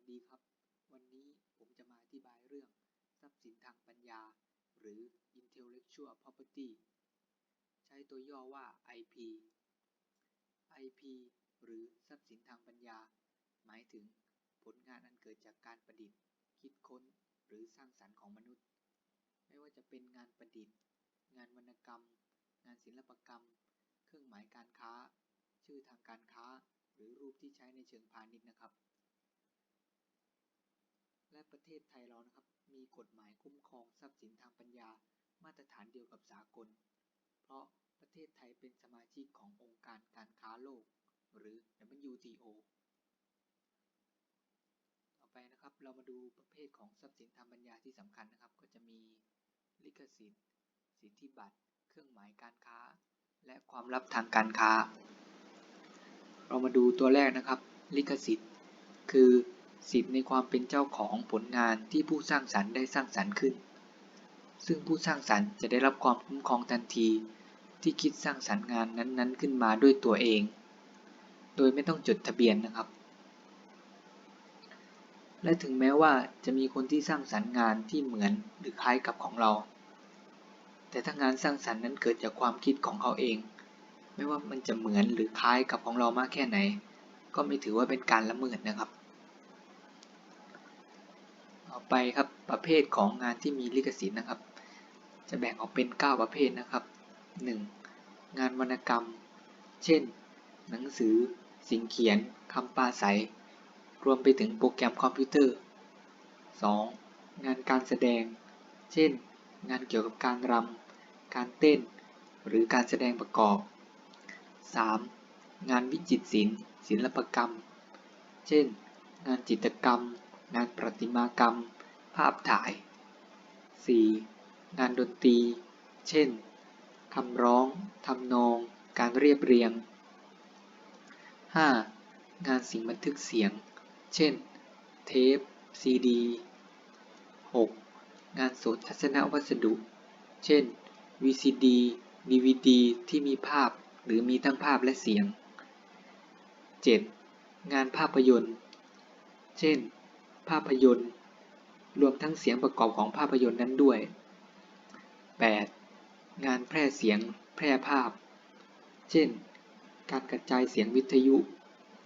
สดีครับ วันนี้ผมจะมาอธิบายเรื่อง ทรัพย์สินทางปัญญา หรือ intellectual property ใช้ตัวย่อว่า IP IP หรือทรัพย์สินทางปัญญา หมายถึงผลงานอันเกิดจากการประดิษฐ์ คิดค้น หรือสร้างสรรค์ของมนุษย์ ไม่ว่าจะเป็นงานประดิษฐ์ งานวรรณกรรม งานศิลปกรรม เครื่องหมายการค้า ชื่อทางการค้า หรือรูปที่ใช้ในเชิงพาณิชย์นะครับ และประเทศไทยเรานะครับ มีกฎหมายคุ้มครองทรัพย์สินทางปัญญา มาตรฐานเดียวกับสากล เพราะประเทศไทยเป็นสมาชิกขององค์การการค้าโลก หรือ WTO ต่อไปนะครับเรามาดูประเภทของทรัพย์สินทางปัญญาที่สำคัญนะครับ ก็จะมีลิขสิทธิ์ สิทธิบัตร เครื่องหมายการค้า และความลับทางการค้า เรามาดูตัวแรกนะครับ ลิขสิทธิ์ คือ สิทธิ์ในความเป็นเจ้าของผลงานที่ผู้สร้างสรรค์ได้สร้างสรรค์ขึ้น ซึ่งผู้สร้างสรรค์จะได้รับความคุ้มครองทันที ที่คิดสร้างสรรค์งานนั้นๆ ขึ้นมาด้วยตัวเอง โดยไม่ต้องจดทะเบียนนะครับ และถึงแม้ว่าจะมีคนที่สร้างสรรค์งานที่เหมือนหรือคล้ายกับของเรา แต่ถ้างานสร้างสรรค์นั้นเกิดจากความคิดของเขาเอง ไม่ว่ามันจะเหมือนหรือคล้ายกับของเรามากแค่ไหน ก็ไม่ถือว่าเป็นการละเมิดนะครับ ต่อไปครับประเภทของงานที่มีลิขสิทธิ์นะครับ จะแบ่งออกเป็น 9 ประเภทนะครับ 1. งานวรรณกรรม เช่น หนังสือ สิ่งเขียนคำปราศัย รวมไปถึงโปรแกรมคอมพิวเตอร์ 2. งานการแสดง เช่น งานเกี่ยวกับการรำการเต้น หรือการแสดงประกอบ 3. งานวิจิตรศิลป์ศิลปกรรม เช่น งานจิตรกรรม งานประติมากรรม ภาพถ่าย 4. งานดนตรี เช่น คำร้อง ทำนอง การเรียบเรียง 5. งานสิ่งบันทึกเสียง เช่น เทป ซีดี 6. งานโสตทัศนวัสดุ เช่น VCD DVD ที่มีภาพหรือมีทั้งภาพและเสียง 7. งานภาพยนตร์ เช่น ภาพยนตร์ รวมทั้งเสียงประกอบของภาพยนตร์นั้นด้วย 8. งานแพร่เสียงแพร่ภาพ เช่น การกระจายเสียงวิทยุ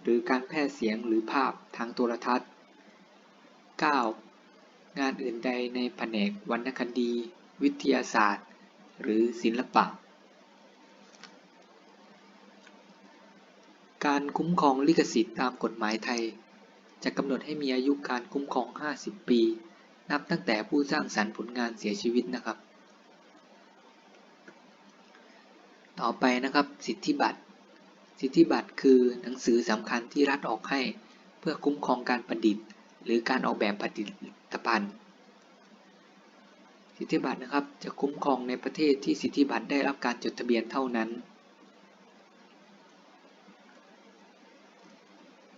หรือการแพร่เสียงหรือภาพทางโทรทัศน์ 9. งานอื่นใดในแผนกวรรณคดี วิทยาศาสตร์ หรือศิลปะ การคุ้มครองลิขสิทธิ์ตามกฎหมายไทย จะกำหนดให้มีอายุการคุ้มครอง 50 ปี นับตั้งแต่ผู้สร้างสรรค์ผลงานเสียชีวิตนะครับ ต่อไปนะครับสิทธิบัตร สิทธิบัตรคือหนังสือสำคัญที่รัฐออกให้เพื่อคุ้มครองการประดิษฐ์ หรือการออกแบบผลิตภัณฑ์ สิทธิบัตรนะครับจะคุ้มครองในประเทศที่สิทธิบัตรได้รับการจดทะเบียนเท่านั้น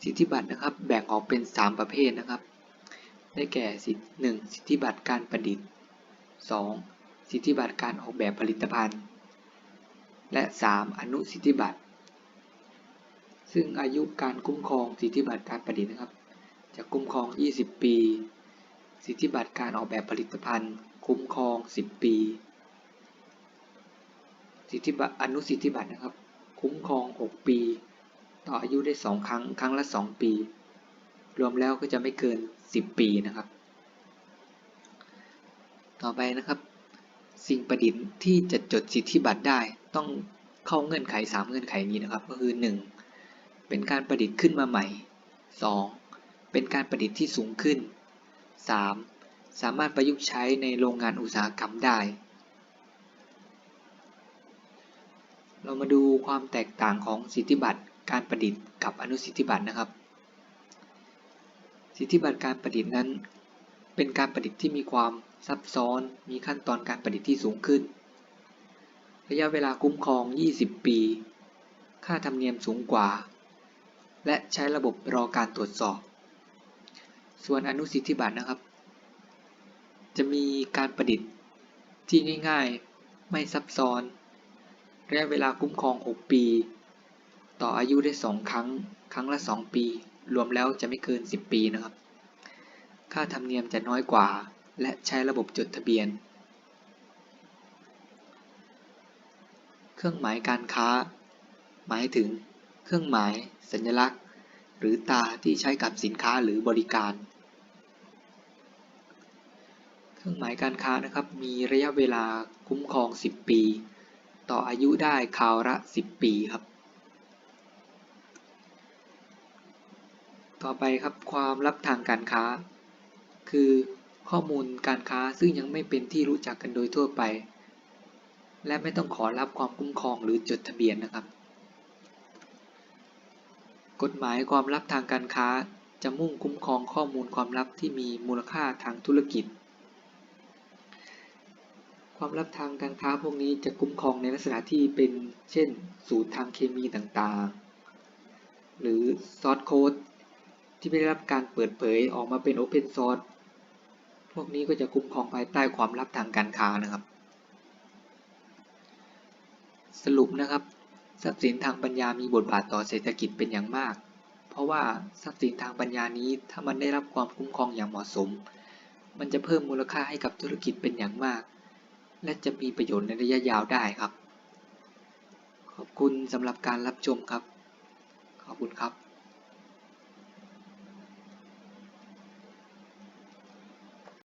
สิทธิบัตรนะครับ แบ่งออกเป็น 3 ประเภทนะครับ ได้แก่สิทธิหนึ่งสิทธิบัตรการประดิษฐ์ 2. สิทธิบัตรการออกแบบผลิตภัณฑ์ และ 3. อนุสิทธิบัตร ซึ่งอายุการคุ้มครองสิทธิบัตรการประดิษฐ์นะครับ จะคุ้มครอง 20 ปี สิทธิบัตรการออกแบบผลิตภัณฑ์ คุ้มครอง 10 ปี สิทธิบัตรอนุสิทธิบัตรนะครับ คุ้มครอง 6 ปี ต่ออายุได้ 2 ครั้ง ครั้งละ 2 ปี รวมแล้วก็จะไม่เกิน 10 ปีนะครับ ต่อไปนะครับ สิ่งประดิษฐ์ที่จะจดสิทธิบัตรได้ต้องเข้าเงื่อนไข 3 เงื่อนไขนี้นะครับ ก็คือ 1. เป็นการประดิษฐ์ขึ้นมาใหม่ 2. เป็นการประดิษฐ์ที่สูงขึ้น 3. สามารถประยุกต์ใช้ในโรงงานอุตสาหกรรมได้ เรามาดูความแตกต่างของสิทธิบัตร การประดิษฐ์กับอนุสิทธิบัตรนะครับ สิทธิบัตรการประดิษฐ์นั้น เป็นการประดิษฐ์ที่มีความซับซ้อน มีขั้นตอนการประดิษฐ์ที่สูงขึ้น ระยะเวลาคุ้มครอง 20 ปี ค่าธรรมเนียมสูงกว่า และใช้ระบบรอการตรวจสอบ ส่วนอนุสิทธิบัตรนะครับ จะมีการประดิษฐ์ที่ง่าย ๆ ไม่ซับซ้อน ระยะเวลาคุ้มครอง 6 ปี ต่ออายุได้ 2 ครั้ง ครั้งละ 2 ปี รวมแล้วจะไม่เกิน 10 ปีนะครับ ค่าธรรมเนียมจะน้อยกว่า และใช้ระบบจดทะเบียน เครื่องหมายการค้า หมายถึง เครื่องหมาย สัญลักษณ์ หรือตราที่ใช้กับสินค้าหรือบริการ เครื่องหมายการค้านะครับ มีระยะเวลาคุ้มครอง 10 ปี ต่ออายุได้คราวละ 10 ปีครับ ต่อไปครับความลับทางการค้า คือข้อมูลการค้าซึ่งยังไม่เป็นที่รู้จักกันโดยทั่วไป และไม่ต้องขอรับความคุ้มครองหรือจดทะเบียนนะครับ กฎหมายความลับทางการค้าจะมุ่งคุ้มครองข้อมูลความลับที่มีมูลค่าทางธุรกิจ ความลับทางการค้าพวกนี้จะคุ้มครองในลักษณะที่เป็นเช่น สูตรทางเคมีต่างๆ หรือซอสโค้ด ที่ไม่ได้รับการเปิดเผยออกมาเป็น Open Source พวกนี้ก็จะคุ้มครองภายใต้ความลับทางการค้านะครับ สรุปนะครับ ทรัพย์สินทางปัญญามีบทบาทต่อเศรษฐกิจเป็นอย่างมาก เพราะว่าทรัพย์สินทางปัญญานี้ถ้ามันได้รับความคุ้มครองอย่างเหมาะสม มันจะเพิ่มมูลค่าให้กับธุรกิจเป็นอย่างมาก และจะมีประโยชน์ในระยะยาวได้ครับ ขอบคุณสำหรับการรับชมครับ ขอบคุณครับ